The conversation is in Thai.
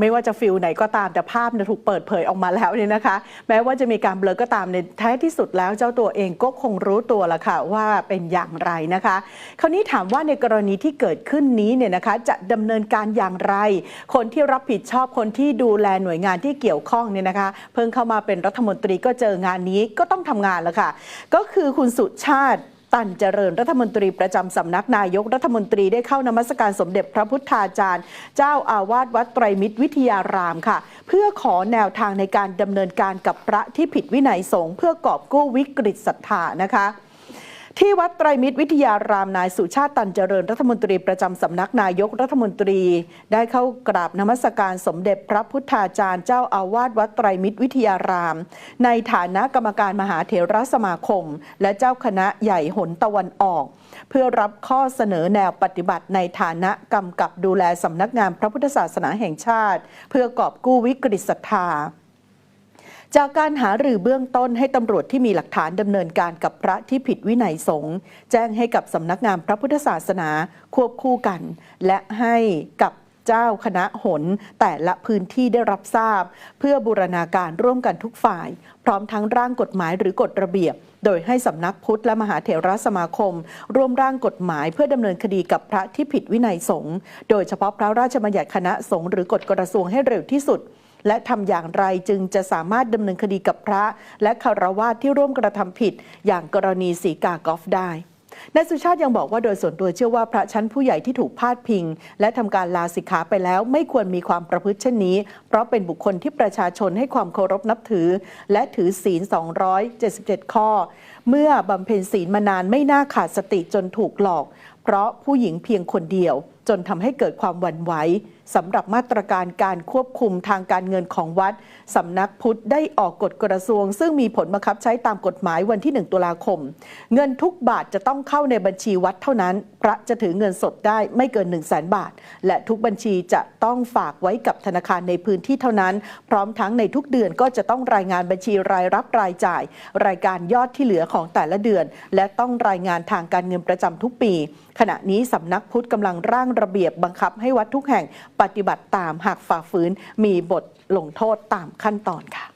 ไม่ว่าจะฟิลไหนก็ตามแต่ภาพเนี่ยถูกเปิดเผยออกมาแล้วเนี่ยนะคะ แม้ว่าจะมีการเบลอก็ตามในท้ายที่สุดแล้วเจ้าตัวเองก็คงรู้ตัวละค่ะว่าเป็นอย่างไรนะคะ คราวนี้ถามว่าในกรณีที่เกิดขึ้นนี้เนี่ยนะคะ จะดำเนินการอย่างไร คนที่รับผิดชอบคนที่ดูแลหน่วยงานที่เกี่ยวข้องเนี่ยนะคะ เพิ่งเข้ามาเป็นรัฐมนตรีก็เจองานนี้ก็ต้องทำงานแล้วค่ะ ก็คือคุณสุชาติ ตันเจริญรัฐมนตรีประจำสำนักนายกรัฐมนตรีได้เข้านมัสการสมเด็จพระพุทธาจารย์ เจ้าอาวาสวัดไตรมิตรวิทยารามค่ะ เพื่อขอแนวทางในการดำเนินการกับพระที่ผิดวินัยสงฆ์เพื่อกอบกู้วิกฤตศรัทธานะคะ ที่วัดไตรมิตรวิทยารามนายสุชาติตันเจริญรัฐมนตรีประจำสำนักนายกรัฐมนตรี ได้เข้ากราบนมัสการสมเด็จพระพุทธาจารย์เจ้าอาวาสวัดไตรมิตรวิทยาราม ในฐานะกรรมการมหาเถรสมาคม และเจ้าคณะใหญ่หนตะวันออก เพื่อรับข้อเสนอแนวปฏิบัติในฐานะกำกับดูแลสำนักงานพระพุทธศาสนาแห่งชาติ เพื่อกอบกู้วิกฤตศรัทธา จากการหารือเบื้องต้นให้ตำรวจที่มีหลักฐานดำเนินการกับพระที่ผิดวินัยสงฆ์แจ้งให้กับสำนักงานพระพุทธศาสนาควบคู่กัน และให้กับเจ้าคณะหนแต่ละพื้นที่ได้รับทราบ เพื่อบูรณาการร่วมกันทุกฝ่าย พร้อมทั้งร่างกฎหมายหรือกฎระเบียบ โดยให้สำนักพุทธและมหาเถรสมาคม ร่วมร่างกฎหมายเพื่อดำเนินคดีกับพระที่ผิดวินัยสงฆ์โดยเฉพาะพระราชบัญญัติคณะสงฆ์หรือกฎกระทรวงให้เร็วที่สุด และทำอย่างไรจึงจะสามารถดำเนินคดีกับพระ และคารวาสที่ร่วมกระทำผิด อย่างกรณีสีกากอฟได้นายสุชาติยังบอกว่าโดยส่วนตัวเชื่อว่าพระชั้นผู้ใหญ่ที่ถูกพาดพิง และทำการลาสิกขาไปแล้วไม่ควรมีความประพฤติเช่นนี้ เพราะเป็นบุคคลที่ประชาชนให้ความเคารพนับถือ และถือศีล 277 ข้อ เมื่อบำเพ็ญศีลมานานไม่น่าขาดสติจนถูกหลอก เพราะผู้หญิงเพียงคนเดียว จนทำให้เกิดความหวั่นไหวสำหรับมาตรการการควบคุมทางการเงินของวัดสำนักพุทธได้ออกกฎกระทรวง ซึ่งมีผลบังคับใช้ตามกฎหมายวันที่ 1 ตุลาคม เงินทุกบาทจะต้องเข้าในบัญชีวัดเท่านั้น พระจะถือเงินสดได้ไม่เกิน 1 0 0 0 0แบาท และทุกบัญชีจะต้องฝากไว้กับธนาคารในพื้นที่เท่านั้น พร้อมทั้งในทุกเดือนก็จะต้องรายงานบัญชีรายรับรายจ่าย รายการยอดที่เหลือของแต่ละเดือน และต้องรายงานทางการเงินประจำทุกปี ขณะนี้สำนักพุทธกำลังร่างระเบียบบังคับให้วัดทุกแห่งปฏิบัติตามหากฝ่าฝืนมีบทลงโทษตามขั้นตอนค่ะ